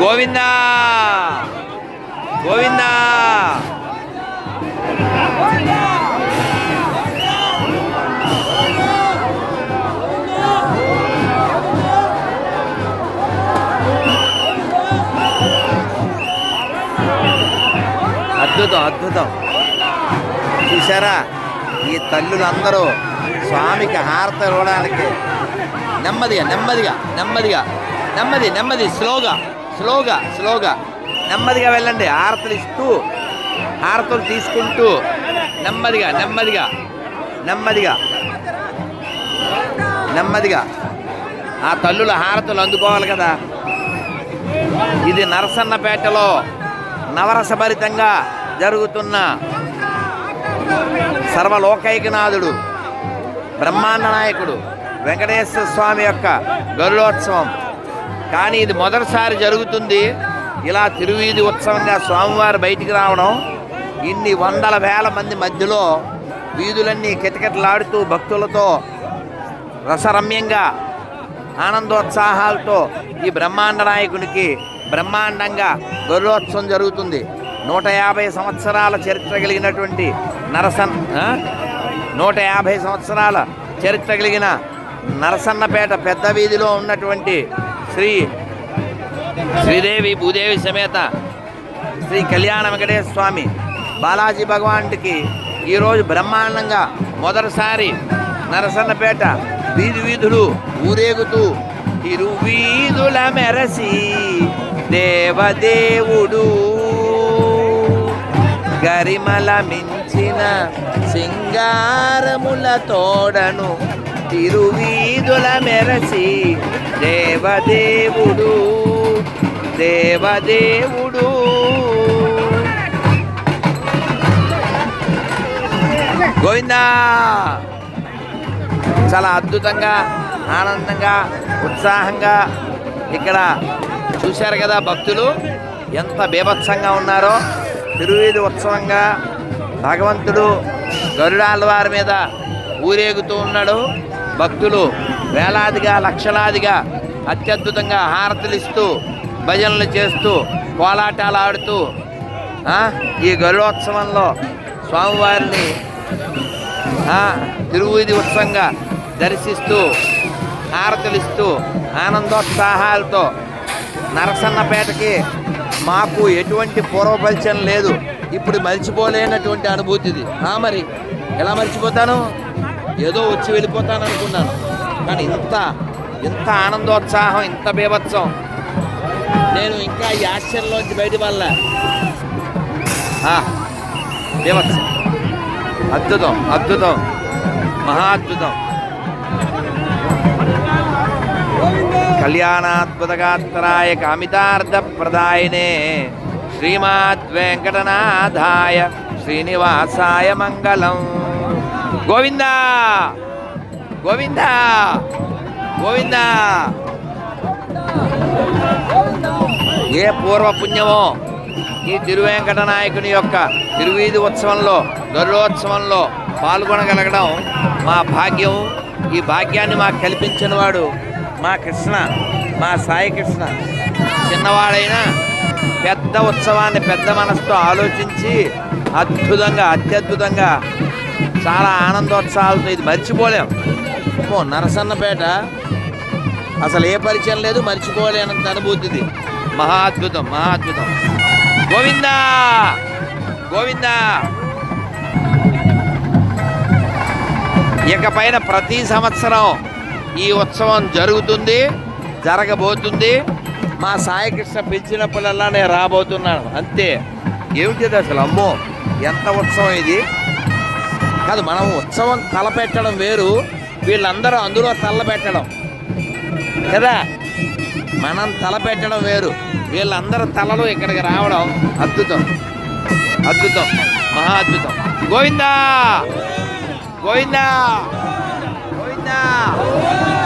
గోవిందా! గోవిందా! అద్భుతం అద్భుతం. చూసారా ఈ తల్లులందరూ స్వామికి హారత ఇవ్వడానికి నెమ్మదిగా నెమ్మదిగా నెమ్మదిగా నెమ్మది నెమ్మది స్లోగా స్లోగా స్లోగా. నెమ్మదిగా వెళ్ళండి. హారతలు ఇస్తూ హారతలు తీసుకుంటూ. నెమ్మదిగా నెమ్మదిగా నెమ్మదిగా నెమ్మదిగా. ఆ తల్లుల హారతులు అందుకోవాలి కదా. ఇది నరసన్నపేటలో నవరసభరితంగా జరుగుతున్న సర్వలోకైకనాథుడు బ్రహ్మాండ నాయకుడు వెంకటేశ్వర స్వామి యొక్క గరుడోత్సవం. కానీ ఇది మొదటిసారి జరుగుతుంది. ఇలా తిరువీధి ఉత్సవంగా స్వామివారు బయటికి రావడం ఇన్ని వందల వేల మంది మధ్యలో వీధులన్నీ కిటకిటలాడుతూ భక్తులతో రసరమ్యంగా ఆనందోత్సాహాలతో ఈ బ్రహ్మాండ నాయకునికి బ్రహ్మాండంగా గౌరవోత్సవం జరుగుతుంది. నూట యాభై సంవత్సరాల చరిత్ర కలిగినటువంటి నరసన్ నూట యాభై సంవత్సరాల చరిత్ర కలిగిన నరసన్నపేట పెద్ద వీధిలో ఉన్నటువంటి శ్రీ శ్రీదేవి భూదేవి సమేత శ్రీ కళ్యాణ వెంకటేశ్వర స్వామి బాలాజీ భగవానుడికి ఈరోజు బ్రహ్మాండంగా మొదటిసారి నరసన్నపేట వీధి వీధులు ఊరేగుతూ తిరువీధుల మెరసి దేవదేవుడు. గరిమల మించిన సింగారముల తోడను తిరువీధుల మెరసి దేవదేవుడు దేవదేవుడు. గోవిందా! చాలా అద్భుతంగా ఆనందంగా ఉత్సాహంగా ఇక్కడ చూశారు కదా భక్తులు ఎంత బీభత్సంగా ఉన్నారో. తిరువీధి ఉత్సవంగా భగవంతుడు గరుడాల వారి మీద ఊరేగుతూ ఉన్నాడు. భక్తులు వేలాదిగా లక్షలాదిగా అత్యద్భుతంగా హారతులిస్తూ భజనలు చేస్తూ కోలాటాలు ఆడుతూ ఈ గరుడోత్సవంలో స్వామివారిని ఆ, తిరువీధి ఉత్సవంగా దర్శిస్తూ హారతులిస్తూ ఆనందోత్సాహాలతో నరసన్నపేటకి మాకు ఎటువంటి పూర్వపరిచయం లేదు. ఇప్పుడు మర్చిపోలేనటువంటి అనుభూతిది. ఆ మరి ఎలా మర్చిపోతాను? ఏదో వచ్చి వెళ్ళిపోతాను అనుకున్నాను కానీ ఇంత ఇంత ఆనందోత్సాహం ఇంత బీభత్సం. నేను ఇంకా ఈ ఆశ్చర్యంలోంచి బయట వల్ల బీభత్సం. అద్భుతం అద్భుతం. మహా అద్భుతం. కళ్యాణాత్మతగాత్రాయ కామితార్థ ప్రదాయనే శ్రీమాద్ వెంకటనాథాయ శ్రీనివాసాయ మంగళం. గోవిందా! గోవిందా! గోవిందా! ఏ పూర్వ పుణ్యమో ఈ తిరువేంకట నాయకుని యొక్క తిరువీధి ఉత్సవంలో గరుడోత్సవంలో పాల్గొనగలగడం మా భాగ్యం. ఈ భాగ్యాన్ని మాకు కల్పించిన వాడు మా కృష్ణ మా సాయి కృష్ణ. చిన్నవాడైనా పెద్ద ఉత్సవాన్ని పెద్ద మనసుతో ఆలోచించి అద్భుతంగా అత్యద్భుతంగా చాలా ఆనందోత్సాహాలతో ఇది మర్చిపోలేం. ఓ నరసన్నపేట. అసలు ఏ పరిచయం లేదు మర్చిపోలేనంత అనుభూతిది. మహా అద్భుతం మహా అద్భుతం. గోవిందా! గోవిందా! ఇకపైన ప్రతి సంవత్సరం ఈ ఉత్సవం జరుగుతుంది జరగబోతుంది. మా సాయికృష్ణ పిలిచినప్పుడల్లా నేను రాబోతున్నాను అంతే. ఏమిటిది అసలు? అమ్మో ఎంత ఉత్సవం ఇది? కాదు మనం ఉత్సవం తలపెట్టడం వేరు. వీళ్ళందరూ అందులో తలపెట్టడం. కదా? మనం తలపెట్టడం వేరు. వీళ్ళందరూ తలలు ఇక్కడికి రావడం అద్భుతం. అద్భుతం. మహా అద్భుతం. గోవిందా! గోవిందా! గోవిందా!